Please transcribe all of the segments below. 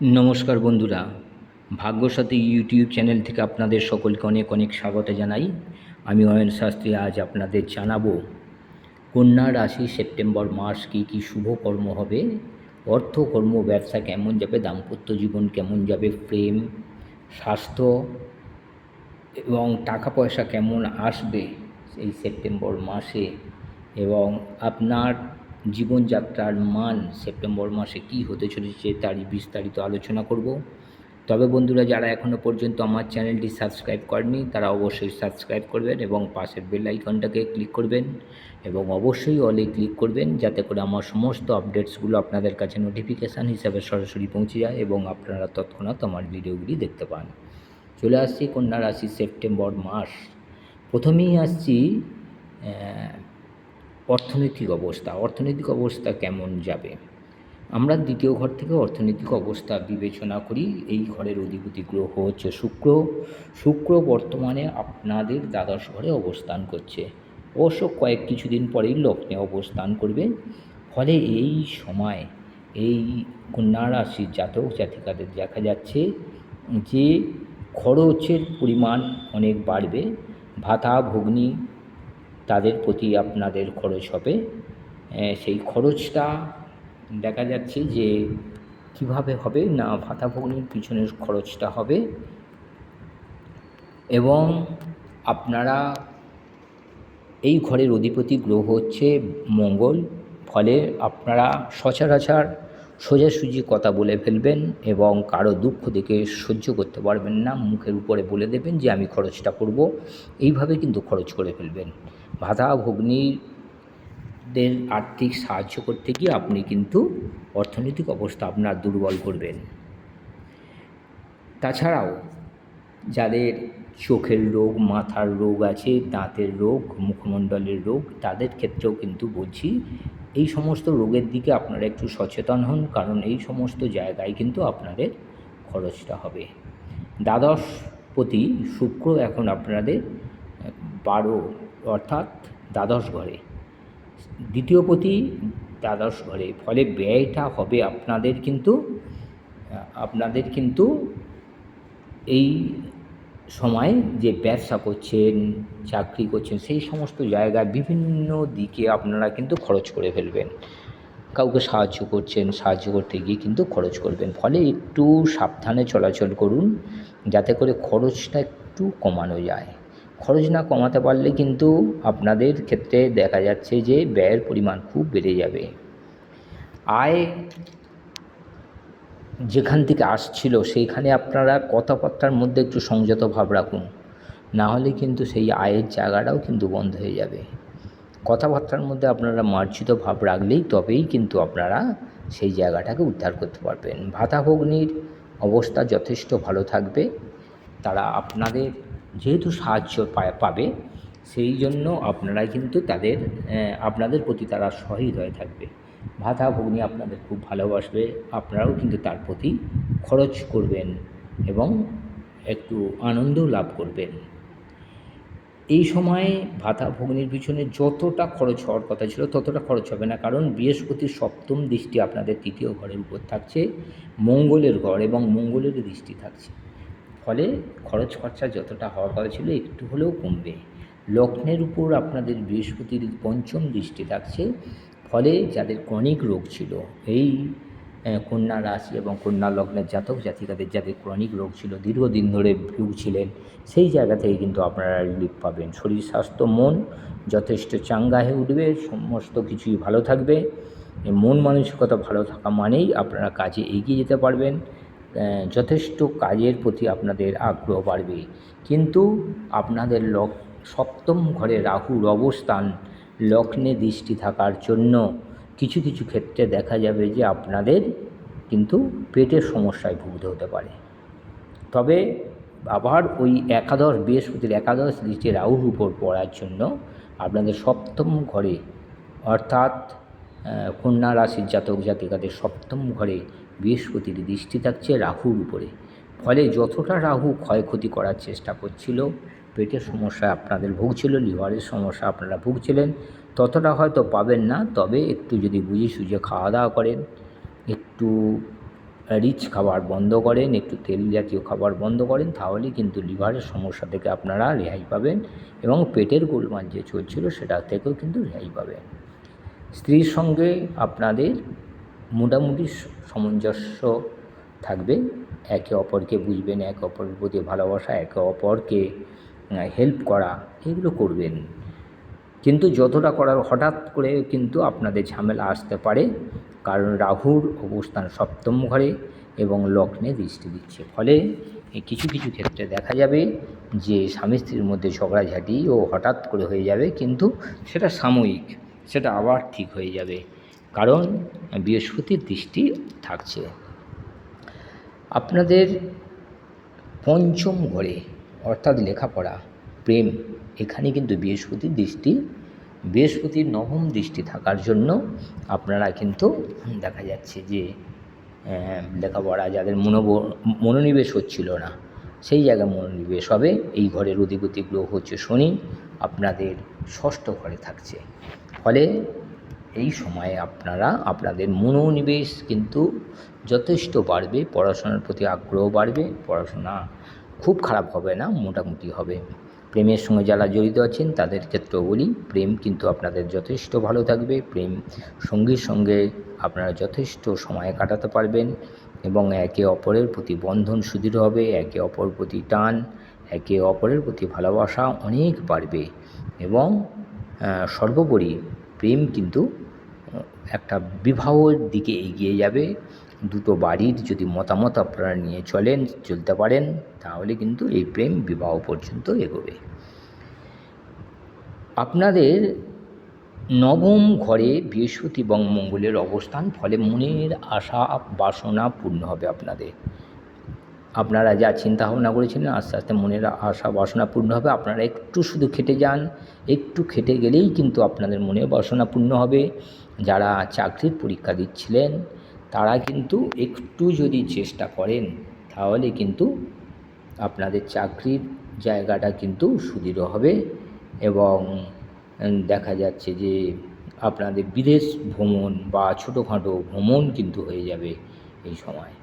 নমস্কার বন্ধুরা, ভাগ্যসাথী YouTube channel থেকে আপনাদের সকলকে অনেক অনেক স্বাগত জানাই। আমি অয়ন শাস্ত্রী, আজ আপনাদের জানাব, কন্যা রাশি সেপ্টেম্বর মাস কী কী শুভ কর্ম হবে অর্থ কর্ম ব্যবসা কেমন যাবে, দাম্পত্য জীবন কেমন যাবে, প্রেম, স্বাস্থ্য এবং টাকা পয়সা কেমন আসবে এই সেপ্টেম্বর মাসে এবং আপনার জীবনযাত্রার মান সেপ্টেম্বর মাসে কী হতে চলেছে তারই বিস্তারিত আলোচনা করব। তবে বন্ধুরা, যারা এখনও পর্যন্ত আমার চ্যানেলটি সাবস্ক্রাইব করেনি তারা অবশ্যই সাবস্ক্রাইব করবেন এবং পাশের বেল আইকনটাকে ক্লিক করবেন এবং অবশ্যই অলে ক্লিক করবেন যাতে করে আমার সমস্ত আপডেটসগুলো আপনাদের কাছে নোটিফিকেশান হিসাবে সরাসরি পৌঁছে যায় এবং আপনারা তৎক্ষণাৎ আমার ভিডিওগুলি দেখতে পান। চলে আসছি কন্যা রাশি সেপ্টেম্বর মাস। প্রথমেই আসছি অর্থনৈতিক অবস্থা অর্থনৈতিক অবস্থা কেমন যাবে? আমরা দ্বিতীয় ঘর থেকে অর্থনৈতিক অবস্থা বিবেচনা করি। এই ঘরের অধিপতি গ্রহ হচ্ছে শুক্র। শুক্র বর্তমানে আপনাদের দ্বাদশ ঘরে অবস্থান করছে। অবশ্য কয়েক কিছুদিন পরেই লগ্নে অবস্থান করবে। ফলে এই সময় এই কন্যা রাশির জাতক জাতিকাদের দেখা যাচ্ছে যে খরচের পরিমাণ অনেক বাড়বে। ভাতা, ভগ্নি তাদের প্রতি আপনাদের খরচ হবে। সেই খরচটা দেখা যাচ্ছে যে কীভাবে হবে না ভাতা ভগ্নির পিছনের খরচটা হবে। এবং আপনারা এই ঘরের অধিপতি গ্রহ হচ্ছে মঙ্গল, ফলে আপনারা সচরাচর সোজাসুজি কথা বলে ফেলবেন এবং কারও দুঃখ দেখে সহ্য করতে পারবেন না, মুখের উপরে বলে দেবেন যে আমি খরচটা করব। এইভাবে কিন্তু খরচ করে ফেলবেন। ভাতা ভগ্নীদের আর্থিক সাহায্য করতে গিয়ে আপনি কিন্তু অর্থনৈতিক অবস্থা আপনার দুর্বল করবেন। তাছাড়াও যাদের চোখের রোগ, মাথার রোগ আছে, দাঁতের রোগ, মুখমণ্ডলের রোগ, তাদের ক্ষেত্রেও কিন্তু বলছি এই সমস্ত রোগের দিকে আপনারা একটু সচেতন হন, কারণ এই সমস্ত জায়গায় কিন্তু আপনাদের খরচটা হবে। দ্বাদশ প্রতি শুক্র এখন আপনাদের বারো অর্থাৎ দ্বাদশ ঘরে। দ্বিতীয় প্রতি দ্বাদশ ঘরে, ফলে ব্যয়টা হবে আপনাদের কিন্তু আপনাদের কিন্তু এই সময় যে ব্যবসা করছেন, চাকরি করছেন, সেই সমস্ত জায়গায় বিভিন্ন দিকে আপনারা কিন্তু খরচ করে ফেলবেন। কাউকে সাহায্য করছেন, সাহায্য করতে গিয়ে কিন্তু খরচ করবেন। ফলে একটু সাবধানে চলাচল করুন, যাতে করে খরচটা একটু কমানো যায়। খরচ না কমাতে পারলে কিন্তু আপনাদের ক্ষেত্রে দেখা যাচ্ছে যে ব্যয়ের পরিমাণ খুব বেড়ে যাবে। আয় যেখান থেকে আসছিল সেইখানে আপনারা কথাবার্তার মধ্যে একটু সংযত ভাব রাখুন। না হলে কিন্তু সেই আয়ের জায়গাটাও কিন্তু বন্ধ হয়ে যাবে। কথাবার্তার মধ্যে আপনারা মার্জিত ভাব রাখলেই তবেই কিন্তু আপনারা সেই জায়গাটাকে উদ্ধার করতে পারবেন। ভাতাভগ্নির অবস্থা যথেষ্ট ভালো থাকবে। তারা আপনাদের যেহেতু সাহায্য পাবে, সেই জন্য আপনারা কিন্তু তাদের আপনাদের প্রতি তারা শহীদ হয়ে থাকবে। ভাতা ভগ্নি আপনাদের খুব ভালোবাসবে, আপনারাও কিন্তু তার প্রতি খরচ করবেন এবং একটু আনন্দও লাভ করবেন। এই সময়ে ভাতা ভগ্নির পিছনে যতটা খরচ হওয়ার কথা ছিল, ততটা খরচ হবে না। কারণ বৃহস্পতির সপ্তম দৃষ্টি আপনাদের তৃতীয় ঘরের উপর থাকছে, মঙ্গলের ঘর এবং মঙ্গলের দৃষ্টি থাকছে। ফলে খরচ খরচা যতটা হওয়ার কথা ছিল একটু হলেও কমবে। লগ্নের উপর আপনাদের বৃহস্পতির পঞ্চম দৃষ্টি থাকছে, ফলে যাদের ক্রনিক রোগ ছিল, এই কন্যা রাশি এবং কন্যা লগ্নের জাতক জাতিকাদের যাদের ক্রনিক রোগ ছিল, দীর্ঘদিন ধরে ভুগছিলেন, সেই জায়গা থেকে কিন্তু আপনারা রিলিফ পাবেন। শরীর, স্বাস্থ্য, মন যথেষ্ট চাঙ্গা হয়ে উঠবে, সমস্ত কিছুই ভালো থাকবে। মন মানসিকতা ভালো থাকা মানেই আপনারা কাজে এগিয়ে যেতে পারবেন। যথেষ্ট কাজের প্রতি আপনাদের আগ্রহ বাড়বে। কিন্তু আপনাদের লক, সপ্তম ঘরে রাহুর অবস্থান, লগ্নে দৃষ্টি থাকার জন্য কিছু কিছু ক্ষেত্রে দেখা যাবে যে আপনাদের কিন্তু পেটের সমস্যায় ভুগতে হতে পারে। তবে আবার ওই একাদশ, বৃহস্পতির একাদশ দৃষ্টি রাহুর উপর পড়ার জন্য আপনাদের সপ্তম ঘরে, অর্থাৎ কন্যা রাশির জাতক জাতিকাদের সপ্তম ঘরে বৃহস্পতির দৃষ্টি থাকছে রাহুর উপরে। ফলে যতটা রাহু ক্ষয়ক্ষতি করার চেষ্টা করছিল, পেটের সমস্যা আপনাদের ভুগছিল, লিভারের সমস্যা আপনারা ভুগছিলেন, ততটা হয়তো পাবেন না। তবে একটু যদি বুঝে সুঝে খাওয়া দাওয়া করেন, একটু রিচ খাবার বন্ধ করেন, একটু তেল জাতীয় খাবার বন্ধ করেন তাহলেই কিন্তু লিভারের সমস্যা থেকে আপনারা রেহাই পাবেন এবং পেটের গোলমাল যে চলছিল সেটা থেকেও কিন্তু রেহাই পাবেন। স্ত্রীর সঙ্গে আপনাদের মোটামুটি সামঞ্জস্য থাকবে। একে অপরকে বুঝবেন, একে অপরের প্রতি ভালোবাসা, একে অপরকে হেল্প করা, এগুলো করবেন। কিন্তু যতটা করার হঠাৎ করে কিন্তু আপনাদের ঝামেলা আসতে পারে। কারণ রাহুর অবস্থান সপ্তম ঘরে এবং লগ্নে দৃষ্টি দিচ্ছে। ফলে কিছু কিছু ক্ষেত্রে দেখা যাবে যে স্বামী স্ত্রীর মধ্যে ঝগড়াঝাটি ও হঠাৎ করে হয়ে যাবে, কিন্তু সেটা সাময়িক, সেটা আবার ঠিক হয়ে যাবে। কারণ বৃহস্পতির দৃষ্টি থাকছে। আপনাদের পঞ্চম ঘরে অর্থাৎ লেখাপড়া, প্রেম, এখানে কিন্তু বৃহস্পতির দৃষ্টি, বৃহস্পতির নবম দৃষ্টি থাকার জন্য আপনারা কিন্তু দেখা যাচ্ছে যে লেখাপড়া যাদের মনোব, মনোনিবেশ হচ্ছিল না, সেই জায়গায় মনোনিবেশ হবে। এই ঘরের অধিপতি গ্রহ হচ্ছে শনি, আপনাদের ষষ্ঠ ঘরে থাকছে। ফলে এই সময়ে আপনারা, আপনাদের মনোনিবেশ কিন্তু যথেষ্ট বাড়বে, পড়াশোনার প্রতি আগ্রহ বাড়বে, পড়াশোনা খুব খারাপ হবে না, মোটামুটি হবে। প্রেমের সঙ্গে যারা জড়িত আছেন, তাদের ক্ষেত্রেও বলি, প্রেম কিন্তু আপনাদের যথেষ্ট ভালো থাকবে, প্রেম সঙ্গীর সঙ্গে আপনারা যথেষ্ট সময় কাটাতে পারবেন এবং একে অপরের প্রতি বন্ধন সুদৃঢ় হবে, একে অপর প্রতি টান, একে অপরের প্রতি ভালোবাসা অনেক বাড়বে এবং সর্বোপরি প্রেম কিন্তু একটা বিবাহর দিকে এগিয়ে যাবে। দুটো বাড়ির যদি মতামত আপনারা নিয়ে চলেন, চলতে পারেন, তাহলে কিন্তু এই প্রেম বিবাহ পর্যন্ত এগোবে। আপনাদের নবম ঘরে বৃহস্পতি এবং মঙ্গলের অবস্থান, ফলে মনের আশা, বাসনা পূর্ণ হবে আপনাদের। আপনারা যা চিন্তা ভাবনা করেছিলেন আস্তে আস্তে মনের আশা বাসনা পূর্ণ হবে। আপনারা একটু শুধু খেটে যান, একটু খেটে গেলেই কিন্তু আপনাদের মনে বাসনা পূর্ণ হবে। যারা চাকরির পরীক্ষা দিচ্ছিলেন, তারা কিন্তু একটু যদি চেষ্টা করেন, তাহলে কিন্তু আপনাদের চাকরির জায়গাটা কিন্তু সুদৃঢ় হবে এবং দেখা যাচ্ছে যে আপনাদের বিদেশ ভ্রমণ বা ছোটোখাটো ভ্রমণ কিন্তু হয়ে যাবে এই সময়।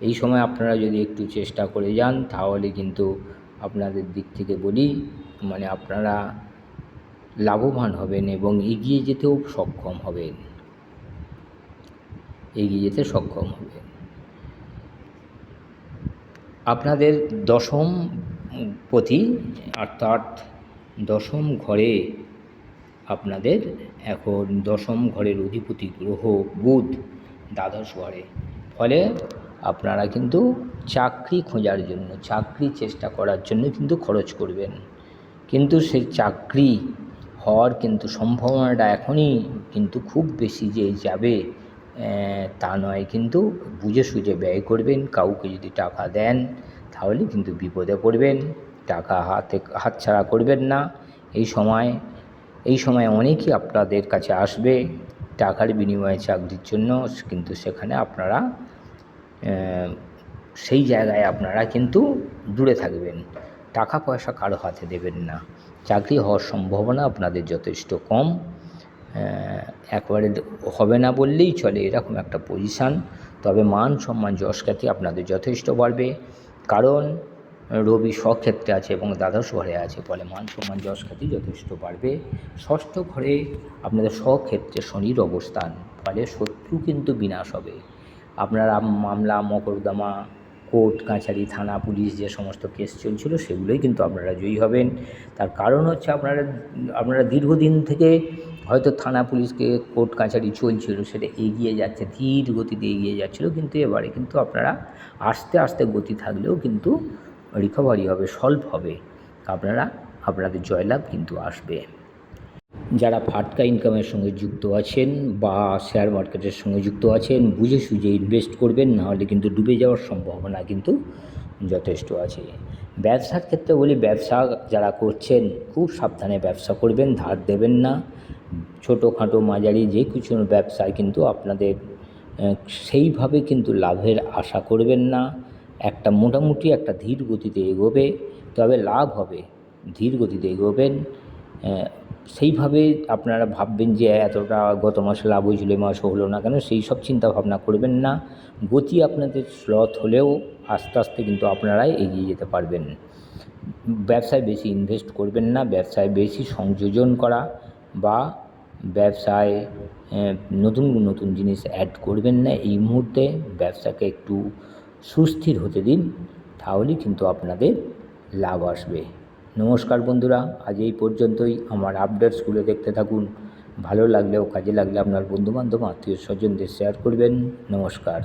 এই সময় আপনারা যদি একটু চেষ্টা করে যান, তাহলে কিন্তু আপনাদের দিক থেকে বলি মানে আপনারা লাভবান হবেন এবং এগিয়ে যেতেও সক্ষম হবেন। এগিয়ে যেতে সক্ষম হবেন। আপনাদের দশম পতি, অর্থাৎ দশম ঘরে আপনাদের এখন দশম ঘরের অধিপতি গ্রহ বুধ দ্বাদশ ঘরে। ফলে আপনারা কিন্তু চাকরি খোঁজার জন্য, চাকরি চেষ্টা করার জন্য কিন্তু খরচ করবেন। কিন্তু সেই চাকরি হওয়ার কিন্তু সম্ভাবনাটা এখনই কিন্তু খুব বেশি যে যাবে তা নয়। কিন্তু বুঝে সুঝে ব্যয় করবেন, কাউকে যদি টাকা দেন, তাহলে কিন্তু বিপদে পড়বেন, টাকা হাতে, হাতছাড়া করবেন না। এই সময় এই সময় অনেকেই আপনাদের কাছে আসবে, টাকার বিনিময়ে চাকরির জন্য, কিন্তু সেখানে আপনারা সেই জায়গায় আপনারা কিন্তু দূরে থাকবেন। টাকা পয়সা কারও হাতে দেবেন না। চাকরি হওয়ার সম্ভাবনা আপনাদের যথেষ্ট কম। একবারে হবে না বললেই চলে, এরকম একটা পজিশান তবে মান সম্মান যশ খ্যাতি আপনাদের যথেষ্ট বাড়বে। কারণ রবি স্বক্ষেত্রে আছে এবং দ্বাদশ ঘরে আছে, ফলে মান সম্মান যশ খ্যাতি যথেষ্ট বাড়বে। ষষ্ঠ ঘরে আপনাদের স্বক্ষেত্রে শনির অবস্থান, ফলে শত্রু কিন্তু বিনাশ হবে। আপনারা মামলা, মকদ্দমা, কোর্ট, কাছারি, থানা, পুলিশ যে সমস্ত কেস চলছিল সেগুলোই কিন্তু আপনারা জয়ী হবেন। তার কারণ হচ্ছে আপনারা আপনারা দীর্ঘদিন থেকে হয়তো থানা পুলিশকে কোর্ট, কাছারি চলছিল, সেটা এগিয়ে যাচ্ছে, ধীর গতিতে এগিয়ে যাচ্ছিল, কিন্তু এবারে কিন্তু আপনারা আস্তে আস্তে গতি থাকলেও কিন্তু রিকভারি হবে সলভ হবে। আপনারা, আপনাদের জয়লাভ কিন্তু আসবে। যারা ফাটকা ইনকামের সঙ্গে যুক্ত আছেন বা শেয়ার মার্কেটের সঙ্গে যুক্ত আছেন, বুঝে সুঝে ইনভেস্ট করবেন, নাহলে কিন্তু ডুবে যাওয়ার সম্ভাবনা কিন্তু যথেষ্ট আছে। ব্যবসার ক্ষেত্রে বলি, ব্যবসা যারা করছেন, খুব সাবধানে ব্যবসা করবেন, ধার দেবেন না। ছোটোখাটো মাঝারি যে কিছু ব্যবসায় কিন্তু আপনাদের সেইভাবে কিন্তু লাভের আশা করবেন না। একটা মোটামুটি একটা ধীর গতিতে এগোবে, তবে লাভ হবে। ধীর গতিতে এগোবেন সেইভাবে আপনারা ভাববেন যে এতটা গত মাসে লাভ হয়েছিল এ মাসে হলো না কেন, সেই সব চিন্তা ভাবনা করবেন না। গতি আপনাদের স্লথ হলেও আস্তে আস্তে কিন্তু আপনারাই এগিয়ে যেতে পারবেন। ব্যবসায় বেশি ইনভেস্ট করবেন না, ব্যবসায় বেশি সংযোজন করা বা ব্যবসায় নতুন নতুন জিনিস অ্যাড করবেন না। এই মুহূর্তে ব্যবসাকে একটু সুস্থির হতে দিন, তাহলেই কিন্তু আপনাদের লাভ আসবে। নমস্কার বন্ধুরা, আজ এই পর্যন্তই। আমার আপডেটসগুলো দেখতে থাকুন। ভালো লাগলেও কাজে লাগলে আপনার বন্ধুবান্ধব আত্মীয় স্বজনদের শেয়ার করবেন। নমস্কার।